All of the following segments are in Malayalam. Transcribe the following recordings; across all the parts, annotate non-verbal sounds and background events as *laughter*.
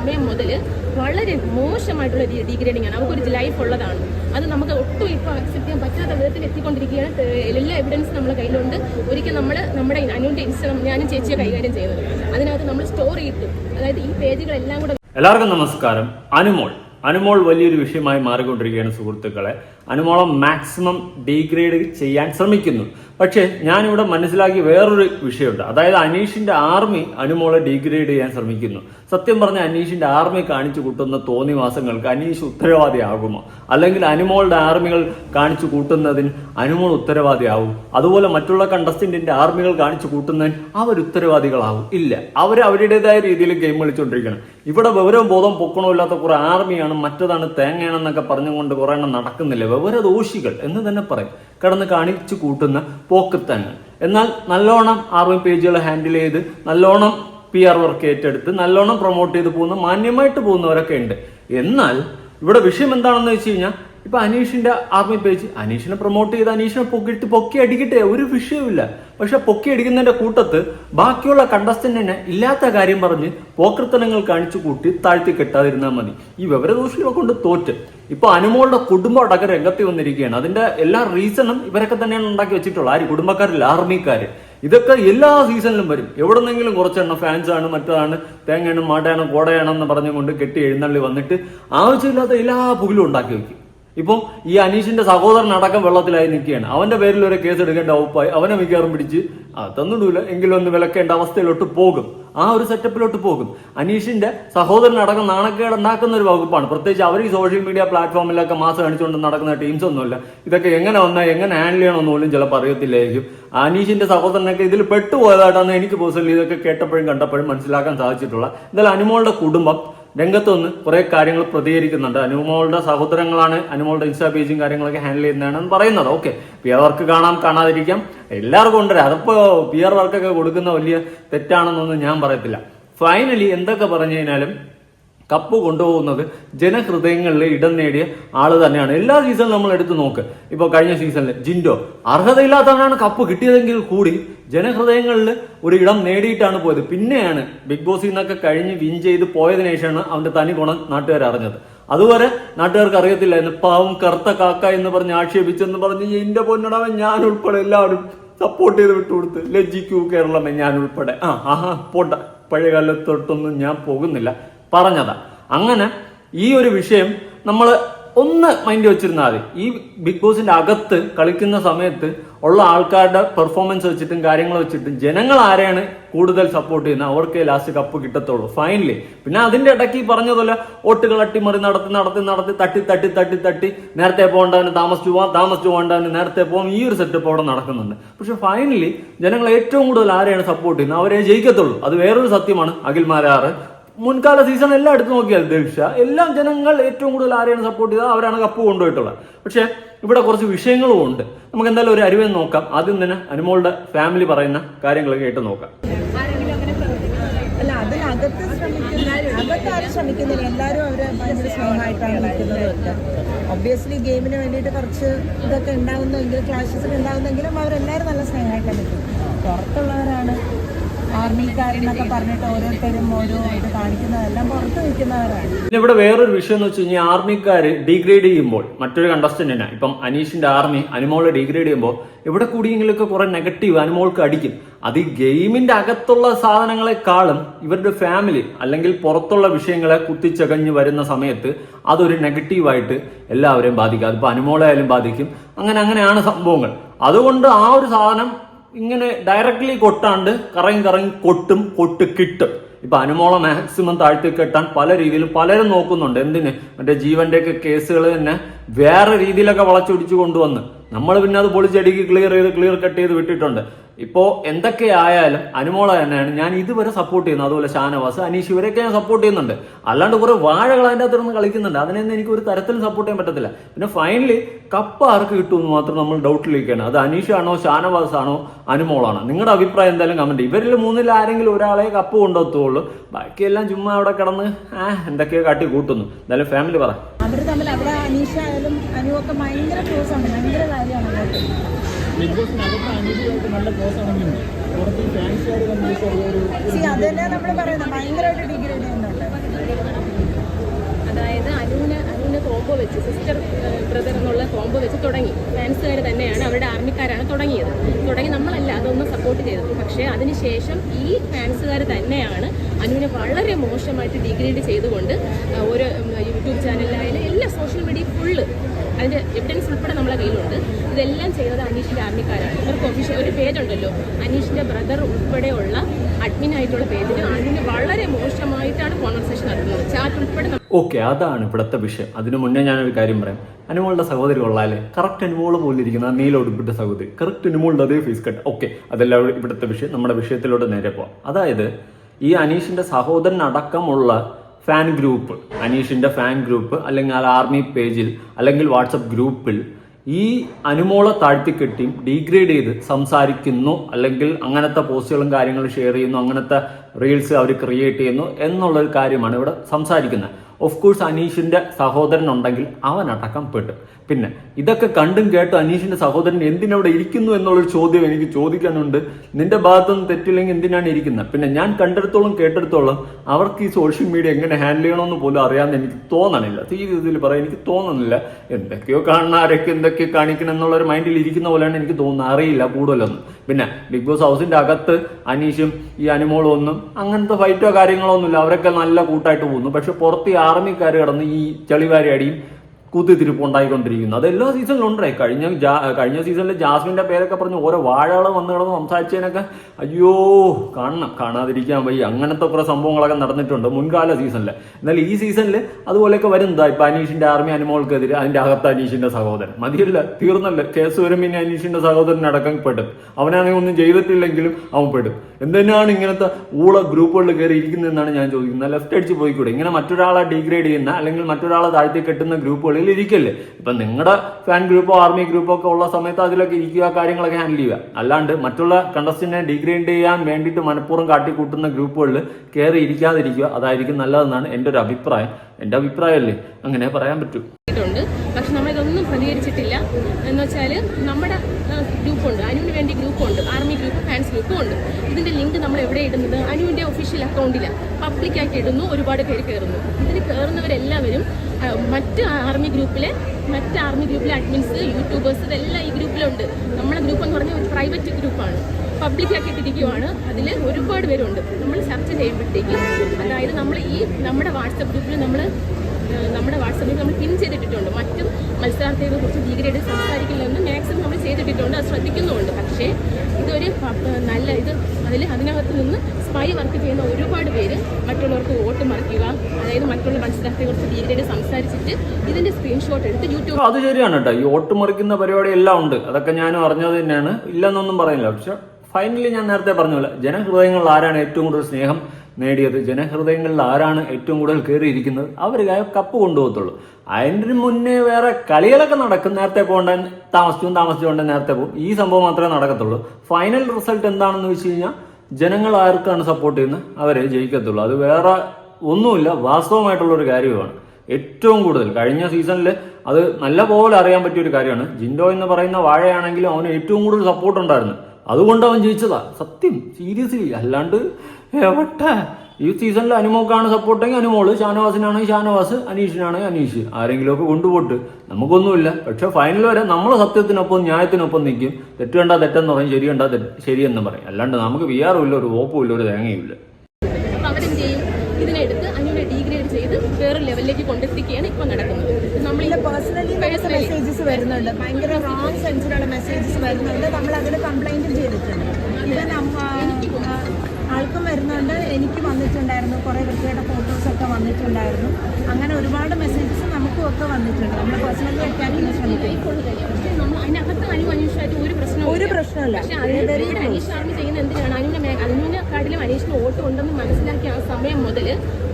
സമയം മുതൽ വളരെ മോശമായിട്ടുള്ള ഡീഗ്രേഡിംഗ് ആണ് നമുക്കൊരു ലൈഫ് ഉള്ളതാണ്. അത് നമുക്ക് ഒട്ടും ഇപ്പോൾ അക്സെപ്റ്റ് ചെയ്യാൻ പറ്റാത്ത വിധത്തിൽ എത്തിക്കൊണ്ടിരിക്കുകയാണ്. എല്ലാ എവിഡൻസും നമ്മുടെ കയ്യിലുണ്ട്. ഒരിക്കൽ നമ്മൾ നമ്മുടെ അനുവിന്റെ ഇൻസ്റ്റം ഞാനും ചേച്ചിയെ കൈകാര്യം ചെയ്തത്. അതിനകത്ത് നമ്മൾ സ്റ്റോറി ഇട്ടു. അതായത് ഈ പേജുകളെല്ലാം കൂടെ എല്ലാവർക്കും നമസ്കാരം. അനുമോൾ. അനുമോൾ വലിയൊരു വിഷയമായി മാറിക്കൊണ്ടിരിക്കുകയാണ് സുഹൃത്തുക്കളെ. അനുമോളം മാക്സിമം ഡീഗ്രേഡ് ചെയ്യാൻ ശ്രമിക്കുന്നു. പക്ഷേ ഞാനിവിടെ മനസ്സിലാക്കിയ വേറൊരു വിഷയമുണ്ട്. അതായത് അനീഷിന്റെ ആർമി അനുമോളെ ഡീഗ്രേഡ് ചെയ്യാൻ ശ്രമിക്കുന്നു. സത്യം പറഞ്ഞ അനീഷിന്റെ ആർമി കാണിച്ചു കൂട്ടുന്ന തോന്നിവാസങ്ങൾക്ക് അനീഷ് ഉത്തരവാദിയാകുമോ? അല്ലെങ്കിൽ അനുമോളുടെ ആർമികൾ കാണിച്ചു കൂട്ടുന്നതിന് അനുമോൾ ഉത്തരവാദിയാവും. അതുപോലെ മറ്റുള്ള കണ്ടസ്റ്റന്റിന്റെ ആർമികൾ കാണിച്ചു കൂട്ടുന്നതിന് അവർ ഉത്തരവാദികളാവും. ഇല്ല അവർ അവരുടേതായ രീതിയിൽ ഗെയിം കളിച്ചുകൊണ്ടിരിക്കണം. ഇവിടെ വിവരവും ബോധം പൊക്കണമില്ലാത്ത കുറെ ആർമിയാണ് മറ്റതാണ് തേങ്ങയാണെന്നൊക്കെ പറഞ്ഞുകൊണ്ട് കുറെ എണ്ണം നടക്കുന്നില്ല. വിവരദോഷികൾ എന്ന് തന്നെ പറയും. കിടന്ന് കാണിച്ചു കൂട്ടുന്ന പോക്കത്തങ്ങൾ. എന്നാൽ നല്ലോണം ആർമി പേജുകൾ ഹാൻഡിൽ ചെയ്ത് നല്ലോണം പി ആർ വർക്ക് ഏറ്റെടുത്ത് നല്ലോണം പ്രൊമോട്ട് ചെയ്ത് പോകുന്ന മാന്യമായിട്ട് പോകുന്നവരൊക്കെ ഉണ്ട്. എന്നാൽ ഇവിടെ വിഷയം എന്താണെന്ന് വെച്ച് കഴിഞ്ഞാൽ ഇപ്പൊ അനീഷിന്റെ ആർമി പേജ് അനീഷിനെ പ്രൊമോട്ട് ചെയ്ത് അനീഷിനെ പൊക്കിട്ട് പൊക്കി അടിക്കട്ടെ ഒരു വിഷയവുമില്ല. പക്ഷെ പൊക്കി അടിക്കുന്നതിന്റെ കൂട്ടത്ത് ബാക്കിയുള്ള കണ്ടസ്റ്റന്റിനെ ഇല്ലാത്ത കാര്യം പറഞ്ഞ് പോക്കൃത്തനങ്ങൾ കാണിച്ചു കൂട്ടി താഴ്ത്തി കെട്ടാതിരുന്നാൽ മതി. ഈ വിവരദോഷികളെ കൊണ്ട് തോറ്റ്. ഇപ്പൊ അനുമോളുടെ കുടുംബം അടക്കം രംഗത്ത് വന്നിരിക്കുകയാണ്. അതിന്റെ എല്ലാ റീസണും ഇവരൊക്കെ തന്നെയാണ് ഉണ്ടാക്കി വെച്ചിട്ടുള്ളത്. ആര്? കുടുംബക്കാരില്ല ആർമിക്കാര് ഇതൊക്കെ എല്ലാ സീസണിലും വരും. എവിടെന്നെങ്കിലും കുറച്ചെണ്ണം ഫാൻസ് ആണ് മറ്റതാണ് തേങ്ങയാണ് മാട്ടയാണ് കോടയാണെന്ന് പറഞ്ഞുകൊണ്ട് കെട്ടി എഴുന്നള്ളി വന്നിട്ട് ആവശ്യമില്ലാത്ത എല്ലാ പുകിലും ഉണ്ടാക്കി വെക്കും. ഇപ്പം ഈ അനീഷിന്റെ സഹോദരൻ അടക്കം വെള്ളത്തിലായി നിൽക്കുകയാണ്. അവന്റെ പേരിൽ ഒരു കേസ് എടുക്കേണ്ട വകുപ്പായി അവനെ മിക്കവാറും പിടിച്ച് തന്നിടൂല. എങ്കിലും ഒന്ന് വിലക്കേണ്ട അവസ്ഥയിലോട്ട് പോകും. ആ ഒരു സെറ്റപ്പിലോട്ട് പോകും. അനീഷിന്റെ സഹോദരൻ അടക്കം നാണക്കേട് ഉണ്ടാക്കുന്ന ഒരു വകുപ്പാണ്. പ്രത്യേകിച്ച് അവർ ഈ സോഷ്യൽ മീഡിയ പ്ലാറ്റ്ഫോമിലൊക്കെ മാസം കാണിച്ചുകൊണ്ട് നടക്കുന്ന ടീംസ് ഒന്നുമില്ല ഇതൊക്കെ എങ്ങനെ വന്നാൽ എങ്ങനെ ഹാൻഡിൽ ചെയ്യണമെന്ന് പോലും ചിലപ്പോൾ അറിയത്തില്ലായിരിക്കും. അനീഷിന്റെ സഹോദരനൊക്കെ ഇതിൽ പെട്ടുപോയതായിട്ടാണ് എനിക്ക് പേഴ്സണലി ഇതൊക്കെ കേട്ടപ്പോഴും കണ്ടപ്പോഴും മനസ്സിലാക്കാൻ സാധിച്ചിട്ടുള്ള എന്തായാലും അനുമോളുടെ കുടുംബം രംഗത്ത് വന്ന് കുറെ കാര്യങ്ങൾ പ്രതികരിക്കുന്നുണ്ട്. അനുമോളുടെ സഹോദരങ്ങളാണ് അനുമോളുടെ ഇൻസ്റ്റാ പേജും കാര്യങ്ങളൊക്കെ ഹാൻഡിൽ ചെയ്യുന്നതാണെന്ന് പറയുന്നത്. ഓക്കെ പി ആർ വർക്ക് കാണാം കാണാതിരിക്കാം. എല്ലാവർക്കും ഉണ്ട് അതിപ്പോ പി ആർ വർക്കൊക്കെ കൊടുക്കുന്ന വലിയ തെറ്റാണെന്നൊന്നും ഞാൻ പറയത്തില്ല. ഫൈനലി എന്തൊക്കെ പറഞ്ഞു കഴിഞ്ഞാലും കപ്പ് കൊണ്ടുപോകുന്നത് ജനഹൃദയങ്ങളിൽ ഇടം നേടിയ ആൾ തന്നെയാണ്. എല്ലാ സീസണിലും നമ്മൾ എടുത്തു നോക്ക്. ഇപ്പൊ കഴിഞ്ഞ സീസണിൽ ജിൻഡോ അർഹതയില്ലാത്തവനാണ് കപ്പ് കിട്ടിയതെങ്കിൽ കൂടി ജനഹൃദയങ്ങളിൽ ഒരു ഇടം നേടിയിട്ടാണ് പോയത്. പിന്നെയാണ് ബിഗ് ബോസിൽ നിന്നൊക്കെ കഴിഞ്ഞ് വിൻ ചെയ്ത് പോയതിനു ശേഷമാണ് അവന്റെ തനി ഗുണം നാട്ടുകാർ അറിഞ്ഞത്. അതുവരെ നാട്ടുകാർക്ക് അറിയത്തില്ലായിരുന്നു. പാവം കറുത്ത കാക്ക എന്ന് പറഞ്ഞ് ആക്ഷേപിച്ചെന്ന് പറഞ്ഞ് എന്റെ പൊന്നടവൻ ഞാൻ ഉൾപ്പെടെ എല്ലാവരും സപ്പോർട്ട് ചെയ്ത് വിട്ടുകൊടുത്ത് ലജ്ജിക്കൂ കേരളമേ ഞാൻ ഉൾപ്പെടെ. ആ ആഹാ പോട്ട പഴയ കാലത്തോട്ടൊന്നും ഞാൻ പോകുന്നില്ല. പറഞ്ഞതാ. അങ്ങനെ ഈ ഒരു വിഷയം നമ്മൾ ഒന്ന് മൈൻഡ് വെച്ചിരുന്നാൽ മതി. ഈ ബിഗ് ബോസിന്റെ അകത്ത് കളിക്കുന്ന സമയത്ത് ഉള്ള ആൾക്കാരുടെ പെർഫോമൻസ് വെച്ചിട്ടും കാര്യങ്ങൾ വെച്ചിട്ടും ജനങ്ങൾ ആരെയാണ് കൂടുതൽ സപ്പോർട്ട് ചെയ്യുന്നത്? അവർക്ക് ലാസ്റ്റ് കപ്പ് കിട്ടത്തുള്ളൂ. ഫൈനലി പിന്നെ അതിന്റെ ഇടയ്ക്ക് ഈ പറഞ്ഞതുപോലെ വോട്ടുകൾ അട്ടിമറി നടത്തി നടത്തി നടത്തി തട്ടി തട്ടി തട്ടി തട്ടി നേരത്തെ പോകേണ്ടവന് താമസിച്ചു പോവാം താമസിച്ചു പോകേണ്ടവന് നേരത്തെ പോകാം ഈ ഒരു സെറ്റപ്പ് അവിടെ നടക്കുന്നുണ്ട്. പക്ഷെ ഫൈനലി ജനങ്ങൾ ഏറ്റവും കൂടുതൽ ആരെയാണ് സപ്പോർട്ട് ചെയ്യുന്നത്? അവരെ ജയിക്കത്തുള്ളൂ. അത് വേറൊരു സത്യമാണ്. അഖിൽ മാരാറ് മുൻകാല സീസൺ എല്ലാം എടുത്തു നോക്കിയാൽ ദേവിഷ എല്ലാം ജനങ്ങൾ ഏറ്റവും കൂടുതൽ ആരെയാണ് സപ്പോർട്ട് ചെയ്തത്? അവരാണ് കപ്പ് കൊണ്ടുപോയിട്ടുള്ളത്. പക്ഷേ ഇവിടെ കുറച്ച് വിഷയങ്ങളും ഉണ്ട്. നമുക്ക് എന്തായാലും ഒരു അറിവ് നോക്കാം. ആദ്യം തന്നെ അനുമോളുടെ ഫാമിലി പറയുന്ന കാര്യങ്ങൾ കേട്ട് നോക്കാം. അതിനകത്ത് ശ്രമിക്കുന്നില്ല എല്ലാവരും അവരെ ഭയങ്കര സ്നേഹമായിട്ടാണ് നിൽക്കുന്നതൊക്കെ ഒബ്വിയസ്ലി ഗെയിമിന് വേണ്ടിയിട്ട് കുറച്ച് ഇതൊക്കെ ഉണ്ടാകുന്നെങ്കിലും ക്ലാഷസ് ഉണ്ടാകുന്നെങ്കിലും അവരെല്ലാവരും നല്ല സ്നേഹമായിട്ടാണ് നിൽക്കുന്നത്. പുറത്തുള്ളവരാണ് ആർമിക്കാരെന്നൊക്കെ പറഞ്ഞിട്ട് ഓരോരുത്തരും ഓരോ കാണിക്കുന്നതെല്ലാം പുറത്ത് നിൽക്കുന്നവരാണ്. പിന്നെ ഇവിടെ വേറൊരു വിഷയം എന്ന് വെച്ച് കഴിഞ്ഞാൽ ആർമിക്കാര് ഡിഗ്രേഡ് ചെയ്യുമ്പോൾ മറ്റൊരു കണ്ടസ്റ്റന്റിനെ ഇപ്പം അനീഷിന്റെ ആർമി അനുമോളെ ഡിഗ്രേഡ് ചെയ്യുമ്പോൾ ഇവിടെ കൂടിയെങ്കിലൊക്കെ കുറെ നെഗറ്റീവ് അനുമോൾക്ക് അടിക്കും. അത് ഈ ഗെയിമിന്റെ അകത്തുള്ള സാധനങ്ങളെക്കാളും ഇവരുടെ ഫാമിലി അല്ലെങ്കിൽ പുറത്തുള്ള വിഷയങ്ങളെ കുത്തിച്ചകഞ്ഞ് വരുന്ന സമയത്ത് അതൊരു നെഗറ്റീവായിട്ട് എല്ലാവരെയും ബാധിക്കും. അതിപ്പോൾ അനുമോളെ ആയാലും ബാധിക്കും. അങ്ങനെ അങ്ങനെയാണ് സംഭവങ്ങൾ. അതുകൊണ്ട് ആ ഒരു സാധനം ഇങ്ങനെ ഡയറക്ട്ലി കൊട്ടാണ്ട് കറങ്ങി കറങ്ങി കൊട്ടും കൊട്ട് കിട്ടും. ഇപ്പൊ അനുമോളെ മാക്സിമം താഴ്ത്തി കെട്ടാൻ പല രീതിയിലും പലരും നോക്കുന്നുണ്ട്. എന്തിന്? മറ്റേ ജീവന്റെ ഒക്കെ കേസുകൾ തന്നെ വേറെ രീതിയിലൊക്കെ വളച്ചൊടിച്ചു കൊണ്ടുവന്ന്. നമ്മൾ പിന്നെ അത് പൊളിച്ചടിക്ക് ക്ലിയർ ചെയ്ത് ക്ലിയർ കട്ട് ചെയ്ത് വിട്ടിട്ടുണ്ട്. ഇപ്പോ എന്തൊക്കെ ആയാലും അനുമോള തന്നെയാണ്. ഞാൻ ഇതുവരെ സപ്പോർട്ട് ചെയ്യുന്നത് അതുപോലെ ഷാനവാസ് അനീഷ് ഇവരൊക്കെ ഞാൻ സപ്പോർട്ട് ചെയ്യുന്നുണ്ട്. അല്ലാണ്ട് കുറെ വാഴകൾ അതിന്റെ അകത്ത് നിന്ന് കളിക്കുന്നുണ്ട്. അതിനൊന്നും എനിക്ക് ഒരു തരത്തിലും സപ്പോർട്ട് ചെയ്യാൻ പറ്റത്തില്ല. പിന്നെ ഫൈനലി കപ്പ് ആർക്ക് കിട്ടുമെന്ന് മാത്രം നമ്മൾ ഡൗട്ടിലേക്കാണ് അത് അനീഷ് ആണോ ഷാനവാസ് ആണോ അനുമോളാണോ? നിങ്ങളുടെ അഭിപ്രായം എന്തായാലും കമന്റ് ഇവരിൽ മൂന്നിൽ ആരെങ്കിലും ഒരാളെ കപ്പ് കൊണ്ടെത്തുള്ളൂ ബാക്കിയെല്ലാം ചുമ്മാ അവിടെ കിടന്ന് ആ എന്തൊക്കെയോ കാട്ടി കൂട്ടുന്നു. എന്തായാലും ഫാമിലി പറ. അവർ തമ്മിൽ അവിടെ അനീഷ ആയാലും അനുവൊക്കെ ഭയങ്കര ക്ലോസ് ആണ്. ഭയങ്കര കാര്യമാണ്. അതന്നെ നമ്മൾ പറയുന്നത് ഭയങ്കരമായിട്ട് ഡിഗ്രേഡ് ചെയ്യുന്നുണ്ട്. അതായത് അനുവിന് അനുവിന് കോംബോ വെച്ച് സിസ്റ്റർ ബ്രദർ എന്നുള്ള കോംബോ വെച്ച് തുടങ്ങി. ഫാൻസുകാർ തന്നെയാണ് അവരുടെ ആർമിക്കാരാണ് തുടങ്ങിയത്. തുടങ്ങി നമ്മളല്ല അതൊന്നും സപ്പോർട്ട് ചെയ്തത്. പക്ഷേ അതിനുശേഷം ഈ ഫാൻസുകാർ തന്നെയാണ് അനുവിനെ വളരെ മോശമായിട്ട് ഡിഗ്രേഡ് ചെയ്തുകൊണ്ട് ഒരു യൂട്യൂബ് ചാനലിലായാലും എല്ലാ സോഷ്യൽ മീഡിയ ഫുള്ള് അതിന്റെ എവിഡൻസ് ഉൾപ്പെടെ നമ്മളെ കയ്യിലുണ്ട്. ഇതെല്ലാം ചെയ്തത് അനീഷിന്റെ ആർമിക്കാരാണ്. ഇവർക്ക് ഒഫീഷ്യൽ ഒരു പേജ് ഉണ്ടല്ലോ അനീഷിന്റെ ബ്രദർ ഉൾപ്പെടെയുള്ള അഡ്മിൻ ആയിട്ടുള്ള പേജിൽ അതിന് വളരെ മോശമായിട്ടാണ് കോൺവെർസേഷൻ നടത്തുന്നത് ചാറ്റ് ഉൾപ്പെടെ ഓക്കെ അതാണ് ഇവിടുത്തെ വിഷയം. അതിനു മുന്നേ ഞാനൊരു കാര്യം പറയാം. അനുമോളുടെ സഹോദരി കൊള്ളാല്ലേ കറക്റ്റ് അനുമോൾ പോലെ ഇരിക്കുന്ന ആ നീല ഉടുപ്പിട്ട സഹോദരി. കറക്റ്റ് അനുമോളുടെ അതേ ഫീസ് കട്ട് ഓക്കെ അതെല്ലാം ഇവിടെ- ഇവിടുത്തെ വിഷയം. നമ്മുടെ വിഷയത്തിലോട്ട് നേരെ പോവാം. അതായത് ഈ അനീഷിന്റെ സഹോദരൻ അടക്കമുള്ള ഫാൻ ഗ്രൂപ്പ് അനീഷിന്റെ ഫാൻ ഗ്രൂപ്പ് അല്ലെങ്കിൽ ആ ആർമി പേജിൽ അല്ലെങ്കിൽ വാട്സപ്പ് ഗ്രൂപ്പിൽ ഈ അനുമോളെ താഴ്ത്തിക്കെട്ടിയും ഡീഗ്രേഡ് ചെയ്ത് സംസാരിക്കുന്നു അല്ലെങ്കിൽ അങ്ങനത്തെ പോസ്റ്റുകളും കാര്യങ്ങളും ഷെയർ ചെയ്യുന്നു അങ്ങനത്തെ റീൽസ് അവർ ക്രിയേറ്റ് ചെയ്യുന്നു എന്നുള്ളൊരു കാര്യമാണ് ഇവിടെ സംസാരിക്കുന്നത്. ഓഫ് കോഴ്സ് അനീഷിന്റെ സഹോദരൻ ഉണ്ടെങ്കിൽ അവൻ അടക്കം പെട്ടു. പിന്നെ ഇതൊക്കെ കണ്ടും കേട്ടും അനീഷിന്റെ സഹോദരൻ എന്തിനവിടെ ഇരിക്കുന്നു എന്നുള്ളൊരു ചോദ്യം എനിക്ക് ചോദിക്കാനുണ്ട്. നിന്റെ ഭാഗത്തൊന്നും തെറ്റില്ലെങ്കിൽ എന്തിനാണ് ഇരിക്കുന്നത്? പിന്നെ ഞാൻ കണ്ടെടുത്തോളം കേട്ടെടുത്തോളം അവർക്ക് ഈ സോഷ്യൽ മീഡിയ എങ്ങനെ ഹാൻഡിൽ ചെയ്യണമെന്ന് പോലും അറിയാമെന്ന് എനിക്ക് തോന്നണില്ല. ഈ രീതിയിൽ പറയാൻ എനിക്ക് തോന്നുന്നില്ല എന്തൊക്കെയോ കാണുന്ന ആരൊക്കെ എന്തൊക്കെ കാണിക്കണം എന്നുള്ളൊരു മൈൻഡിൽ ഇരിക്കുന്ന പോലെയാണ് എനിക്ക് തോന്നുന്നത്. അറിയില്ല കൂടുതലൊന്നും. പിന്നെ ബിഗ് ബോസ് ഹൗസിന്റെ അകത്ത് അനീഷും ഈ അനുമോളും ഒന്നും അങ്ങനത്തെ ഫൈറ്റോ കാര്യങ്ങളോ ഒന്നുമില്ല. അവരൊക്കെ നല്ല കൂട്ടായിട്ട് പോകുന്നു. പക്ഷെ പുറത്ത് ഈ ആർമിക്കാർ കിടന്ന് ഈ ചെളിവാരി അടിയും കുത്തിത്തിരിപ്പ് ഉണ്ടായിക്കൊണ്ടിരിക്കുന്നു. അത് എല്ലാ സീസണിലും ഉണ്ടായി കഴിഞ്ഞ കഴിഞ്ഞ സീസണിൽ ജാസ്മിന്റെ പേരൊക്കെ പറഞ്ഞ് ഓരോ വാഴകൾ വന്ന് കിടന്ന് സംസാരിച്ചതിനൊക്കെ അയ്യോ കാണണം. കാണാതിരിക്കാൻ വയ്യ. അങ്ങനത്തെ കുറെ സംഭവങ്ങളൊക്കെ നടന്നിട്ടുണ്ട് മുൻകാല സീസണിൽ എന്നാൽ ഈ സീസണിൽ അതുപോലെയൊക്കെ വരുന്നതാ ഇപ്പൊ അനീഷിന്റെ ആർമി അനുമോൾക്കെതിരെ അതിന്റെ അകത്ത് അനീഷിന്റെ സഹോദരൻ. മതിയല്ല തീർന്നല്ലേ. കേസ് വരും പിന്നെ അനീഷിന്റെ സഹോദരൻ അടക്കം പെടും. അവനാണെങ്കിൽ ഒന്നും ചെയ്തിട്ടില്ലെങ്കിലും അവൻ പെടും. എന്തിനാണ് ഇങ്ങനത്തെ ഊള ഗ്രൂപ്പുകളിൽ കയറി ഇരിക്കുന്നതെന്നാണ് ഞാൻ ചോദിക്കുന്നത്. ലെഫ്റ്റ് അടിച്ച് പോയിക്കൂടെ? ഇങ്ങനെ മറ്റൊരാളെ ഡീഗ്രേഡ് ചെയ്യുന്ന അല്ലെങ്കിൽ മറ്റൊരാളെ താഴ്ത്തി കെട്ടുന്ന ഗ്രൂപ്പുകളിൽ ഇരിക്കല്ലേ? ഇപ്പൊ നിങ്ങളുടെ ഫാൻ ഗ്രൂപ്പോ ആർമി ഗ്രൂപ്പോ ഒക്കെ ഉള്ള സമയത്ത് അതിലൊക്കെ ഇരിക്കുക കാര്യങ്ങളൊക്കെ ഹാൻഡിൽ ചെയ്യുക. അല്ലാണ്ട് മറ്റുള്ള കണ്ടസ്റ്റിനെ ഡീഗ്രേഡ് ചെയ്യാൻ വേണ്ടിയിട്ട് മനഃപൂർവം കാട്ടിക്കൂട്ടുന്ന ഗ്രൂപ്പുകളിൽ കയറി ഇരിക്കാതിരിക്കുക അതായിരിക്കും നല്ലതെന്നാണ് എന്റെ ഒരു അഭിപ്രായം. എന്റെ അഭിപ്രായമല്ലേ? അങ്ങനെ പറയാൻ പറ്റൂ. പക്ഷെ നമ്മളിതൊന്നും പ്രതികരിച്ചിട്ടില്ല. എന്ന് വെച്ചാൽ നമ്മുടെ ഗ്രൂപ്പുണ്ട് അതിനു വേണ്ടി ഗ്രൂപ്പുണ്ട് ആർമി ഗ്രൂപ്പും ഉണ്ട് ഇതിന്റെ ലിങ്ക് നമ്മൾ എവിടെ ഇടുന്നത്? അനുവിന്റെ ഒഫീഷ്യൽ അക്കൗണ്ടിലാണ് പബ്ലിക്കായിട്ട് ഇടുന്നു ഒരുപാട് പേര് കയറുന്നു ഇതിന് കയറുന്നവരെല്ലാവരും മറ്റ് ആർമി ഗ്രൂപ്പിലെ മറ്റ് ആർമി ഗ്രൂപ്പിലെ അഡ്മിൻസ് യൂട്യൂബേഴ്സ് ഇതെല്ലാം ഈ ഗ്രൂപ്പിലുണ്ട് നമ്മുടെ ഗ്രൂപ്പ് എന്ന് പറഞ്ഞാൽ ഒരു പ്രൈവറ്റ് ഗ്രൂപ്പാണ് പബ്ലിക് ആക്കിയിട്ടിരിക്കുവാണ് അതിൽ ഒരുപാട് പേരുണ്ട്. നമ്മൾ ചർച്ച ചെയ്യുമ്പോഴത്തേക്കും അതായത് നമ്മൾ ഈ നമ്മുടെ വാട്സപ്പ് ഗ്രൂപ്പിൽ നമ്മൾ നമ്മുടെ വാട്സപ്പിൽ നമ്മൾ പിൻ ചെയ്തിട്ടിട്ടുണ്ട്. മറ്റു മത്സരാർത്ഥികളെ കുറിച്ച് സംസാരിക്കില്ല സംസാരിക്കില്ലെന്ന് മാക്സിമം നമ്മൾ ചെയ്തിട്ടിട്ടുണ്ട്. അത് ശ്രദ്ധിക്കുന്നുമുണ്ട്. പക്ഷേ ഇതൊരു നല്ല ഇത് അതിൽ അതിനകത്ത് നിന്ന് സ്പൈ വർക്ക് ചെയ്യുന്ന ഒരുപാട് പേര് മറ്റുള്ളവർക്ക് വോട്ട് മറിക്കുക അതായത് മറ്റുള്ള മത്സരാർത്ഥികളെ കുറിച്ച് ഭീകരമായിട്ട് സംസാരിച്ചിട്ട് ഇതിന്റെ സ്ക്രീൻഷോട്ട് എടുത്ത് യൂട്യൂബ് അത് ശരിയാണ് കേട്ടോ. ഈ വോട്ട് മറിക്കുന്ന പരിപാടി എല്ലാം ഉണ്ട്. അതൊക്കെ ഞാനും അറിഞ്ഞത് തന്നെയാണ്. ഇല്ലെന്നൊന്നും പറയുന്നില്ല. പക്ഷെ ഫൈനലി ഞാൻ നേരത്തെ പറഞ്ഞ പോലെ ജനഹൃദയങ്ങളിൽ ആരാണ് ഏറ്റവും കൂടുതൽ സ്നേഹം? നേടിയത്. ജനഹൃദയങ്ങളിൽ ആരാണ് ഏറ്റവും കൂടുതൽ കയറിയിരിക്കുന്നത്? അവർ കപ്പ് കൊണ്ടുപോകത്തുള്ളൂ. അതിന് മുന്നേ വേറെ കളികളൊക്കെ നടക്കും. നേരത്തെ പോകേണ്ട താമസിച്ചും താമസിച്ചുകൊണ്ട് നേരത്തെ പോകും. ഈ സംഭവം മാത്രമേ നടക്കത്തുള്ളൂ. ഫൈനൽ റിസൾട്ട് എന്താണെന്ന് വെച്ച് കഴിഞ്ഞാൽ ജനങ്ങൾ ആർക്കാണ് സപ്പോർട്ട് ചെയ്യുന്നത്? അവരെ ജയിക്കത്തുള്ളൂ. അത് വേറെ ഒന്നുമില്ല. വാസ്തവമായിട്ടുള്ള ഒരു കാര്യമാണ് ഏറ്റവും കൂടുതൽ കഴിഞ്ഞ സീസണിൽ അത് നല്ല പോലെ അറിയാൻ പറ്റിയ ഒരു കാര്യമാണ്. ജിൻഡോ എന്ന് പറയുന്ന വാഴയാണെങ്കിലും അവന് ഏറ്റവും കൂടുതൽ സപ്പോർട്ട് ഉണ്ടായിരുന്നു. അതുകൊണ്ട് അവൻ ജയിച്ചതാ. സത്യം. സീരിയസ്ലി അല്ലാണ്ട് ഈ സീസണിൽ അനുമോക്കാണ് സപ്പോർട്ടെങ്കിൽ അനുമോൾ ഷാനവാസിനാണെങ്കിൽ ഷാനവാസ് അനീഷിനാണെങ്കിൽ അനീഷ്. ആരെങ്കിലും ഒക്കെ കൊണ്ടുപോട്ട്. നമുക്കൊന്നുമില്ല. പക്ഷെ ഫൈനൽ വരെ നമ്മൾ സത്യത്തിനൊപ്പം ന്യായത്തിനൊപ്പം നിൽക്കും തെറ്റ് കണ്ടാ തെറ്റെന്ന് പറയും ശരി കണ്ടാ തെറ്റ് ശരിയെന്ന് പറയും. അല്ലാണ്ട് നമുക്ക് വിയാറും ഇല്ല ഒരു ഓപ്പും ഇല്ല ഒരു തേങ്ങയും ഇല്ല. ഇതിനെടുത്ത് അനുവിനെ ഡീഗ്രേഡ് ചെയ്ത് വേറെ ലെവലിലേക്ക് കൊണ്ടെത്തിക്കുകയാണ് ഇപ്പൊ നടക്കുന്നത്. പേഴ്സണലി മെസ്സേജസ് വരുന്നുണ്ട്. ഭയങ്കര റോങ് സെൻസിലുള്ള മെസ്സേജസ് വരുന്നുണ്ട്. നമ്മൾ കംപ്ലൈന്റും ചെയ്തിട്ടുണ്ട്. ഇത് നമ്മ ആൾക്കും വരുന്നുണ്ട് എനിക്ക് വന്നിട്ടുണ്ടായിരുന്നു. കുറേ വൃത്തിയുടെ ഫോട്ടോസ് ഒക്കെ വന്നിട്ടുണ്ടായിരുന്നു. അങ്ങനെ ഒരുപാട് മെസ്സേജസ് നമുക്കും ഒക്കെ വന്നിട്ടുണ്ട്. നമ്മൾ പേഴ്സണലി വെക്കാനും ശ്രമിക്കും പക്ഷേ നമ്മൾ അതിനകത്ത് അനു അനീഷായിട്ട് ഒരു പ്രശ്നവും ഒരു പ്രശ്നമില്ല പക്ഷെ അനീഷ് ആർമി ചെയ്യുന്ന എന്തിനാണ്? അനുവിനെക്കാട്ടിലും അനീഷിന് ഉണ്ടെന്ന് മനസ്സിലാക്കിയ ആ സമയം മുതൽ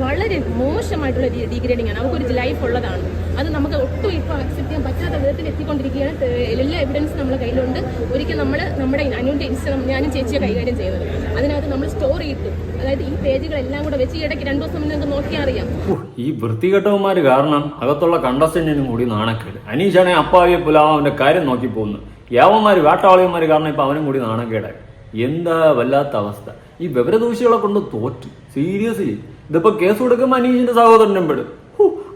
വളരെ മോശമായിട്ടുള്ള ഡീഗ്രേഡിംഗ് ആണ് അവർക്കൊരു ലൈഫ് ഉള്ളതാണ്. അത് നമുക്ക് ഒട്ടും ഇപ്പോൾ അക്സെപ്റ്റ് ചെയ്യാൻ പറ്റാത്ത വിധത്തിൽ എത്തിക്കൊണ്ടിരിക്കുകയാണ്. എല്ലാ എവിഡൻസ് നമ്മുടെ കയ്യിലുണ്ട്. ഒരിക്കൽ നമ്മൾ നമ്മുടെ അനുവിന്റെ ഇൻസ്റ്റഗ്രാം ഞാനും ചേച്ചിയെ കൈകാര്യം ചെയ്യുന്നത് അതിനകത്ത് നമ്മൾ സ്റ്റോറി ഇട്ടു. അതായത് ഈ പേജുകളെല്ലാം കൂടെ വെച്ച് ഇടയ്ക്ക് രണ്ടു ദിവസം നിങ്ങൾക്ക് നോക്കിയാൽ അറിയാം. ഈ വൃത്തികെട്ടവന്മാര് കാരണം അകത്തുള്ള കണ്ടസ്റ്റന്റിനും കൂടി നാണക്കേട്. അനീഷാണെ അപ്പാവിയെ പുലാവന്റെ കാര്യം നോക്കി പോകുന്നു യാവന്മാര് വേട്ടാളിയന്മാര് കാരണം ഇപ്പൊ അവനും കൂടി നാണക്കേടായി. എന്താ വല്ലാത്ത അവസ്ഥ. ഈ വിവരദൂഷികളെ കൊണ്ട് തോറ്റു. സീരിയസ്ലി ഇതിപ്പോ കേസ് കൊടുക്കുമ്പോൾ അനീഷിന്റെ സഹോദരനും പെടും.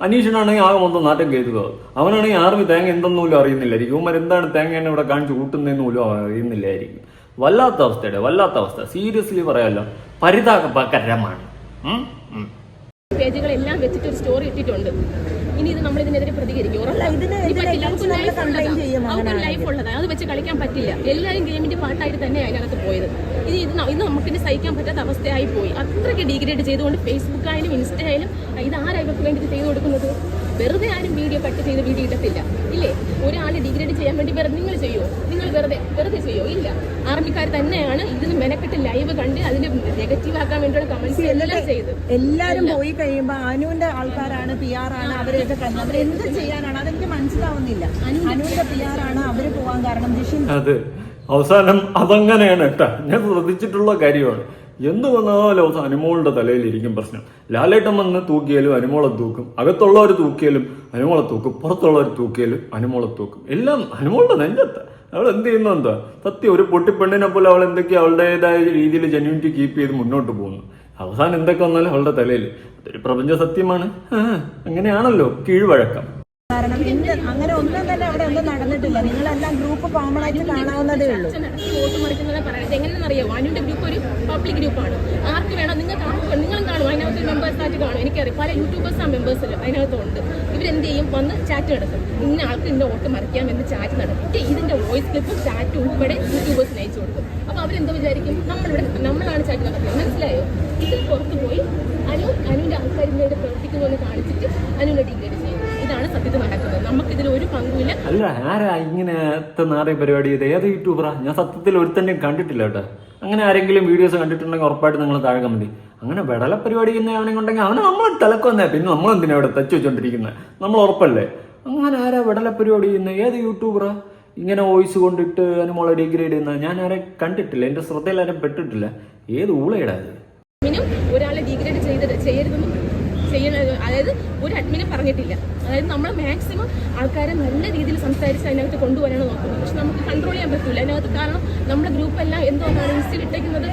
അനീഷിനാണെങ്കിൽ ആകെ മൊത്തം നാട്ടം കയറ്റുക അവനാണെങ്കിൽ ആർമി തേങ്ങ എന്തെന്ന് പോലും അറിയുന്നില്ലായിരിക്കും. ഇവന്മാർ എന്താണ് തേങ്ങ എന്നെ ഇവിടെ കാണിച്ച് കൂട്ടുന്നതെന്ന് പോലും അവൻ അറിയുന്നില്ലായിരിക്കും. വല്ലാത്ത അവസ്ഥയുടെ വല്ലാത്ത അവസ്ഥ. സീരിയസ്ലി പറയാമല്ലോ പരിതാപകരമാണ്. പേജുകളെല്ലാം വെച്ചിട്ട് ഒരു സ്റ്റോറി ഇട്ടിട്ടുണ്ട്. ഇനി ഇത് നമ്മൾ ഇതിനെതിരെ പ്രതികരിക്കും ലൈഫ് ഉള്ളതാണ് അത് വെച്ച് കളിക്കാൻ പറ്റില്ല. എല്ലാവരും ഗെയിമിന്റെ പാട്ടായിട്ട് തന്നെ അതിനകത്ത് പോയത്. ഇത് ഇത് ന- ഇത് സഹിക്കാൻ പറ്റാത്ത അവസ്ഥയായി പോയി. അത്രയ്ക്ക് ഡിഗ്രേഡ് ചെയ്തുകൊണ്ട് ഫേസ്ബുക്കായാലും ഇൻസ്റ്റ ആയാലും ഇത് ആരാ ഇവർക്ക് വേണ്ടിയിട്ട് ചെയ്തു കൊടുക്കുന്നത്? വെറുതെ ആരും വീഡിയോ കട്ട് ചെയ്ത് വീഡിയോ ഇടത്തില്ല. ഇല്ലേ? ഒരാൾ ഡിഗ്രേഡ് ചെയ്യാൻ വേണ്ടി വെറുതെ നിങ്ങൾ ചെയ്യോ നിങ്ങൾ വെറുതെ വെറുതെ ചെയ്യോ ഇല്ല. ആർമിക്കാർ തന്നെയാണ് ഇതിന് മെനക്കെട്ട് ലൈവ് കണ്ട് അതിന് നെഗറ്റീവ് ആക്കാൻ വേണ്ടിയുള്ള കമന്റ്സ് എല്ലാം ചെയ്ത്. എല്ലാരും പോയി കഴിയുമ്പോ അനുവിന്റെ ആൾക്കാരാണ് പി ആർ ആണ് അവരെയൊക്കെ അവർ എന്ത് ചെയ്യാനാണ്? അതെനിക്ക് മനസ്സിലാവുന്നില്ല. അനുവിന്റെ പി ആർ ആണ് അവർ പോവാൻ കാരണം. ജിഷിൻ അവസാനം അതങ്ങനെയാണ് കേട്ടാ. ഞാൻ ശ്രദ്ധിച്ചിട്ടുള്ള കാര്യമാണ്. എന്ത് വന്നാലും അവസാനം അനുമോളുടെ തലയിലിരിക്കും പ്രശ്നം. ലാലേട്ടൻ വന്ന് തൂക്കിയാലും അനുമോളെ തൂക്കും. അകത്തുള്ളവർ തൂക്കിയാലും അനുമോളെ തൂക്കും. പുറത്തുള്ളവർ തൂക്കിയാലും അനുമോളെ തൂക്കും. എല്ലാം അനുമോളുടെ നെഞ്ചത്ത്. അവൾ എന്ത് ചെയ്യുന്നു എന്താ? സത്യം ഒരു പൊട്ടിപ്പെണ്ണിനെ പോലെ അവൾ എന്തൊക്കെയാ അവളുടേതായ രീതിയിൽ ജെന്യൂനിറ്റി കീപ്പ് ചെയ്ത് മുന്നോട്ട് പോകുന്നു. അവസാനം എന്തൊക്കെ വന്നാലും അവളുടെ തലയിൽ. അതൊരു പ്രപഞ്ച സത്യമാണ്. അങ്ങനെയാണല്ലോ കീഴ്വഴക്കം. കാരണം അങ്ങനെ ഒന്നും കോമൺ ആയിട്ട് കാണാവുന്നതേ ഉള്ളൂ. വോട്ട് മറിക്കുന്നതാണ് പറയുന്നത്. എങ്ങനെയെന്ന് അറിയാമോ അനുവിന്റെ ഗ്രൂപ്പ് ഒരു പബ്ലിക് ഗ്രൂപ്പാണ് ആർക്ക് വേണം നിങ്ങൾക്ക് ആർക്ക് നിങ്ങളും കാണും. അതിനകത്ത് മെമ്പേഴ്സ് ആയിട്ട് കാണും. എനിക്കറിയാം. പല യൂട്യൂബേഴ്സ് ആ മെമ്പേഴ്സ് അതിനകത്തുണ്ട്. ഇവരെന്ത് ചെയ്യും വന്ന് ചാറ്റ് നടത്തും. ഇന്ന ആൾക്ക് ഇന്ന വോട്ട് മറിക്കാം എന്ന് ചാറ്റ് നടത്തും. ഇതിന്റെ വോയിസ് ക്ലിപ്പും ചാറ്റ് ഉൾപ്പെടെ യൂട്യൂബേഴ്സിന് അയച്ചു കൊടുക്കും. അപ്പോൾ അവരെന്തോ വിചാരിക്കും? നമ്മളിവിടെ നമ്മളാണ് ചാറ്റ് നടത്തുന്നത്. മനസ്സിലായോ? ഇത് പുറത്ത് പോയി അനു അനുവിന്റെ ആൾക്കാരിന്റെ പ്രവർത്തിക്കുന്നു എന്ന് കാണിച്ചിട്ട് അനുവിനെ ഡിഗ്രേഡ് ഇതാണ് സത്യത്തിൽ നടക്കുന്നത്. നമുക്കിതിൽ ഒരു പങ്കുമില്ല. അല്ല ആരാ ഇങ്ങനത്തെ നാറിയ പരിപാടി ചെയ്ത്? ഏത് യൂട്യൂബറാ ഞാൻ സത്യത്തിൽ ഒരുത്തന്നെയും കണ്ടിട്ടില്ല കേട്ടോ. അങ്ങനെ ആരെങ്കിലും വീഡിയോസ് കണ്ടിട്ടുണ്ടെങ്കിൽ ഉറപ്പായിട്ട് നിങ്ങൾ താഴെ കമന്റ് അങ്ങനെ വെടല പരിപാടി ചെയ്യുന്ന അവനെ കൊണ്ടെങ്കിൽ അവനെ നമ്മൾ തിളക്കൊന്നേ പിന്നെ നമ്മൾ എന്തിനാ ഇവിടെ തച്ചു വെച്ചോണ്ടിരിക്കുന്നത് നമ്മൾ ഉറപ്പല്ലേ? അങ്ങനെ ആരാ വെടല പരിപാടി ചെയ്യുന്ന? ഏത് യൂട്യൂബറാ ഇങ്ങനെ വോയിസ് കൊണ്ടിട്ട് അനുമോളെ ഡിഗ്രേഡ് ചെയ്യുന്ന? ഞാൻ ആരെ കണ്ടിട്ടില്ല. എന്റെ ശ്രദ്ധയിൽ ആരും പെട്ടിട്ടില്ല. ഏത് ഊളയിടാ ഇത്? ഒരാളെ ഡിഗ്രേഡ് ചെയ്ത് ചെയ്യരുതെന്നും ചെയ്യണ അഡ്മിനും പറഞ്ഞിട്ടില്ല. അതായത് നമ്മൾ മാക്സിമം ആൾക്കാരെ നല്ല രീതിയിൽ സംസാരിച്ച് അതിനകത്ത് കൊണ്ടുവരാനാണ് നോക്കുന്നത്. പക്ഷെ നമുക്ക് കൺട്രോൾ ചെയ്യാൻ പറ്റില്ല അതിനകത്ത് കാരണം നമ്മുടെ ഗ്രൂപ്പ് എല്ലാം എന്തോ ഇൻസ്റ്റയിൽ ഇട്ടേക്കുന്നത്?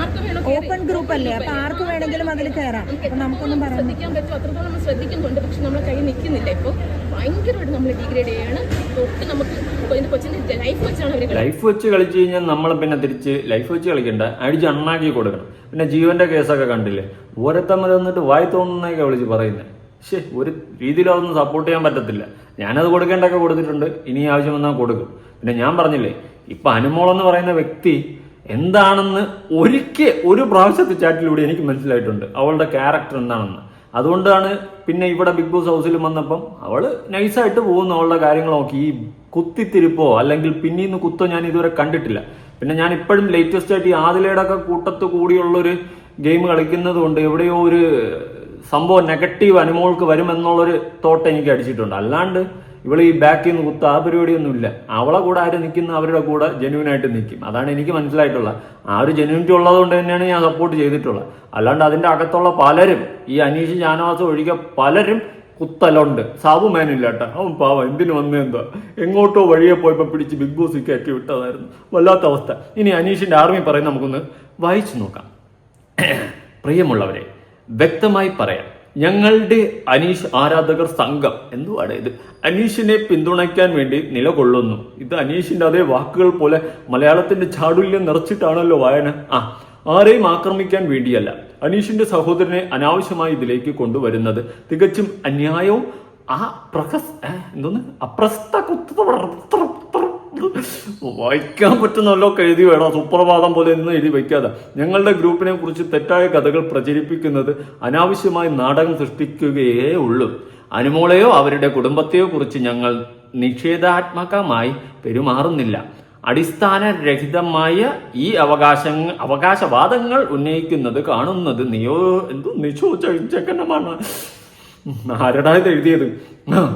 ആർക്ക് വേണോ ഓപ്പൺ ഗ്രൂപ്പ് അല്ലേ? അപ്പൊ ആർക്ക് വേണമെങ്കിലും അതിൽ കയറാം. നമുക്കൊന്നും പറയാൻ ശ്രദ്ധിക്കാൻ പറ്റും അത്രത്തോളം നമ്മൾ ശ്രദ്ധിക്കുന്നുണ്ട്. പക്ഷെ നമ്മളെ കയ്യിൽ നിൽക്കുന്നില്ല. ഇപ്പോൾ ഭയങ്കരമായിട്ട് നമ്മൾ ഡിഗ്രേഡ് ചെയ്യാണ്. തൊട്ട് നമുക്ക് ലൈഫ് വെച്ചാണ് അവർ ലൈഫ് വെച്ച് കളിച്ചു കഴിഞ്ഞാൽ നമ്മൾ പിന്നെ തിരിച്ച് ലൈഫ് വെച്ച് കളിക്കണ്ട. അടിച്ച് അണ്ണാക്കി കൊടുക്കണം. പിന്നെ ജീവന്റെ കേസൊക്കെ കണ്ടില്ലേ? ഓരോരുത്തമ്മ വന്നിട്ട് വായി തോന്നുന്നതൊക്കെ വിളിച്ച് പറയുന്നത് പക്ഷേ ഒരു രീതിയിലും അതൊന്നും സപ്പോർട്ട് ചെയ്യാൻ പറ്റത്തില്ല. ഞാനത് കൊടുക്കേണ്ടൊക്കെ കൊടുത്തിട്ടുണ്ട്. ഇനി ആവശ്യം വന്നാൽ കൊടുക്കും. പിന്നെ ഞാൻ പറഞ്ഞില്ലേ ഇപ്പൊ അനുമോൾ എന്ന് പറയുന്ന വ്യക്തി എന്താണെന്ന് ഒരിക്കൽ ഒരു പ്രാവശ്യത്തെ ചാറ്റിലൂടെ എനിക്ക് മനസ്സിലായിട്ടുണ്ട്. അവളുടെ ക്യാരക്ടർ എന്താണെന്ന്. അതുകൊണ്ടാണ് പിന്നെ ഇവിടെ ബിഗ് ബോസ് ഹൗസിൽ വന്നപ്പം അവൾ നൈസായിട്ട് പോകുന്നു അവളുടെ കാര്യങ്ങൾ നോക്കി ഈ കുത്തിത്തിരിപ്പോ അല്ലെങ്കിൽ പിന്നീന്ന് കുത്തോ ഞാൻ ഇതുവരെ കണ്ടിട്ടില്ല. പിന്നെ ഞാൻ ഇപ്പോഴും ലേറ്റസ്റ്റ് ആയിട്ട് ഈ ആദിലയുടെ ഒക്കെ കൂട്ടത്ത് കൂടിയുള്ളൊരു ഗെയിം കളിക്കുന്നത് കൊണ്ട് എവിടെയോ ഒരു സംഭവം നെഗറ്റീവ് അനുമോൾക്ക് വരുമെന്നുള്ളൊരു തോട്ട് എനിക്ക് അടിച്ചിട്ടുണ്ട്. അല്ലാണ്ട് ഇവൾ ഈ ബാക്കിൽ നിന്ന് കുത്ത ആ പരിപാടിയൊന്നും ഇല്ല അവളെ കൂടെ ആര് നിൽക്കുന്ന അവരുടെ കൂടെ ജെനുവിനായിട്ട് നിൽക്കും. അതാണ് എനിക്ക് മനസ്സിലായിട്ടുള്ള ആ ഒരു ജെന്യൂനിറ്റി ഉള്ളത് കൊണ്ട് തന്നെയാണ് ഞാൻ സപ്പോർട്ട് ചെയ്തിട്ടുള്ളത്. അല്ലാണ്ട് അതിന്റെ അകത്തുള്ള പലരും ഈ അനീഷ് ജാനവാസം ഒഴികെ പലരും കുത്തലുണ്ട്. സാബു മേനില്ല കേട്ടോ. അവൻ പാവ. എന്തിനു വന്നെന്താ എങ്ങോട്ടോ വഴിയെ പോയപ്പോൾ പിടിച്ച് ബിഗ് ബോസ് കയറ്റി വിട്ടതായിരുന്നു. വല്ലാത്ത അവസ്ഥ. ഇനി അനീഷിന്റെ ആർമി പറയും നമുക്കൊന്ന് വായിച്ചു നോക്കാം. *clears throat* പ്രിയമുള്ളവരെ വ്യക്തമായി പറയാം. ഞങ്ങളുടെ അനീഷ് ആരാധകർ സംഘം. എന്തുവാണ് ഇത്? അനീഷിനെ പിന്തുണയ്ക്കാൻ വേണ്ടി നിലകൊള്ളുന്നു. ഇത് അനീഷിന്റെ അതേ വാക്കുകൾ പോലെ മലയാളത്തിന്റെ ചാടുല്യം നിറച്ചിട്ടാണല്ലോ വായന. ആ ആരെയും ആക്രമിക്കാൻ വേണ്ടിയല്ല. അനീഷിന്റെ സഹോദരനെ അനാവശ്യമായി ഇതിലേക്ക് കൊണ്ടുവരുന്നത്. തികച്ചും അന്യായവും ആ പ്രഹസ് എന്തോന്ന്? അപ്രസ്ത വായിക്കാൻ പറ്റുന്നല്ലോ എഴുതി വേണം. സുപ്രഭാതം പോലെ ഒന്നും എഴുതി വയ്ക്കാതെ. ഞങ്ങളുടെ ഗ്രൂപ്പിനെ കുറിച്ച് തെറ്റായ കഥകൾ പ്രചരിപ്പിക്കുന്നത് അനാവശ്യമായി നാടകം സൃഷ്ടിക്കുകയേ ഉള്ളൂ. അനുമോളെയോ അവരുടെ കുടുംബത്തെയോ കുറിച്ച് ഞങ്ങൾ നിഷേധാത്മകമായി പെരുമാറുന്നില്ല. അടിസ്ഥാനരഹിതമായ ഈ അവകാശ അവകാശവാദങ്ങൾ ഉന്നയിക്കുന്നത് കാണുന്നത് നിയോ എന്തോ നിശോചകനമാണ് ആരടാ ഇത് എഴുതിയത്?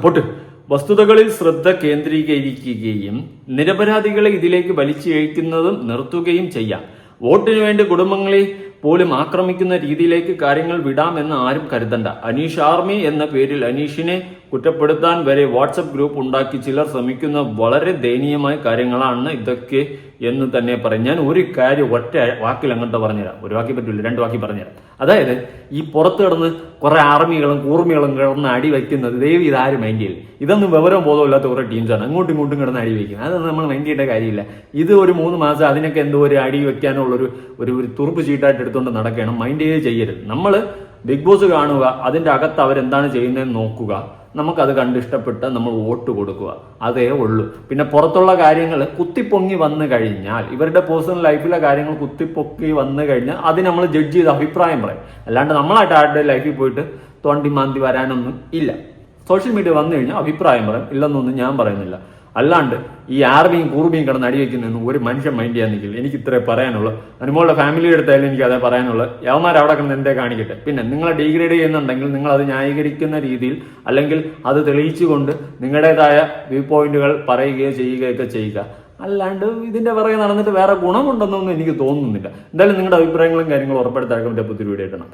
പോട്ട്. വസ്തുതകളിൽ ശ്രദ്ധ കേന്ദ്രീകരിക്കുകയും നിരപരാധികളെ ഇതിലേക്ക് വലിച്ചിഴക്കുന്നതും നിർത്തുകയും ചെയ്യാം. വോട്ടിനു വേണ്ടി കുടുംബങ്ങളെ പോലും ആക്രമിക്കുന്ന രീതിയിലേക്ക് കാര്യങ്ങൾ വിടാമെന്ന് ആരും കരുതണ്ട. അനീഷ് ആർമി എന്ന പേരിൽ അനീഷിനെ കുറ്റപ്പെടുത്താൻ വരെ വാട്സപ്പ് ഗ്രൂപ്പ് ഉണ്ടാക്കി ചിലർ ശ്രമിക്കുന്ന വളരെ ദയനീയമായ കാര്യങ്ങളാണ് ഇതൊക്കെ എന്ന് തന്നെ പറയും. ഞാൻ ഒരു കാര്യം ഒറ്റ വാക്കിൽ അങ്ങോട്ട് പറഞ്ഞുതരാം. ഒരു വാക്കി പറ്റില്ല രണ്ട് വാക്കി പറഞ്ഞുതരാം. അതായത് ഈ പുറത്ത് കിടന്ന് കുറെ ആർമികളും കൂർമികളും കിടന്ന് അടി വയ്ക്കുന്നത് ദൈവം ഇതാരും മൈൻഡ് ചെയ്യില്ല. ഇതൊന്നും വിവരം ബോധമില്ലാത്ത കുറെ ടീംസാണ് അങ്ങോട്ടും ഇങ്ങോട്ടും കിടന്ന് അടി വയ്ക്കുന്നത്. അതൊന്നും നമ്മൾ മൈൻഡ് ചെയ്യേണ്ട കാര്യമില്ല. ഇത് ഒരു മൂന്ന് മാസം അതിനൊക്കെ എന്തോ ഒരു അടി വയ്ക്കാനുള്ളൊരു ഒരു ഒരു തുറുപ്പ് ചീട്ടായിട്ട് എടുത്തുകൊണ്ട് നടക്കണം. മൈൻഡ് ചെയ്ത് ചെയ്യരുത്. നമ്മൾ ബിഗ് ബോസ് കാണുക അതിന്റെ അകത്ത് അവരെന്താണ് ചെയ്യുന്നതെന്ന് നോക്കുക. നമുക്കത് കണ്ടിഷ്ടപ്പെട്ട് നമ്മൾ വോട്ട് കൊടുക്കുക. അതേ ഉള്ളൂ. പിന്നെ പുറത്തുള്ള കാര്യങ്ങൾ കുത്തിപ്പൊങ്ങി വന്നു കഴിഞ്ഞാൽ ഇവരുടെ പേഴ്സണൽ ലൈഫിലെ കാര്യങ്ങൾ കുത്തിപ്പൊക്കി വന്നു കഴിഞ്ഞാൽ അത് നമ്മൾ ജഡ്ജ് ചെയ്ത് അഭിപ്രായം പറയും. അല്ലാണ്ട് നമ്മളായിട്ട് ആരുടെ ലൈഫിൽ പോയിട്ട് തോണ്ടി മാന്തി വരാനൊന്നും ഇല്ല. സോഷ്യൽ മീഡിയ വന്നു കഴിഞ്ഞാൽ അഭിപ്രായം പറയും. ഇല്ലെന്നൊന്നും ഞാൻ പറയുന്നില്ല. അല്ലാണ്ട് ഈ ആർമിയും കൂർമിയും കിടന്ന് അടിവെക്കുന്നൊന്നും ഒരു മനുഷ്യൻ മൈൻഡ് ചെയ്യാൻ നിൽക്കില്ല. എനിക്ക് ഇത്രേ പറയാനുള്ളൂ. അനുമോളുടെ ഫാമിലി എടുത്തായാലും എനിക്ക് അതേ പറയാനുള്ളൂ. യവന്മാർ അവിടെ കിടന്ന് എന്തേ കാണിക്കട്ടെ? പിന്നെ നിങ്ങളെ ഡീഗ്രേഡ് ചെയ്യുന്നുണ്ടെങ്കിൽ നിങ്ങൾ അത് ന്യായീകരിക്കുന്ന രീതിയിൽ അല്ലെങ്കിൽ അത് തെളിയിച്ചുകൊണ്ട് നിങ്ങളുടേതായ വ്യൂ പോയിന്റുകൾ പറയുകയോ ചെയ്യുകയൊക്കെ ചെയ്യുക. അല്ലാണ്ട് ഇതിന്റെ പുറകെ നടന്നിട്ട് വേറെ ഗുണമുണ്ടെന്നൊന്നും എനിക്ക് തോന്നുന്നില്ല. എന്തായാലും നിങ്ങളുടെ അഭിപ്രായങ്ങളും കാര്യങ്ങളും ഉറപ്പെടുത്താൻ പറ്റിയ പുതിയ വീഡിയോ ഇടണം.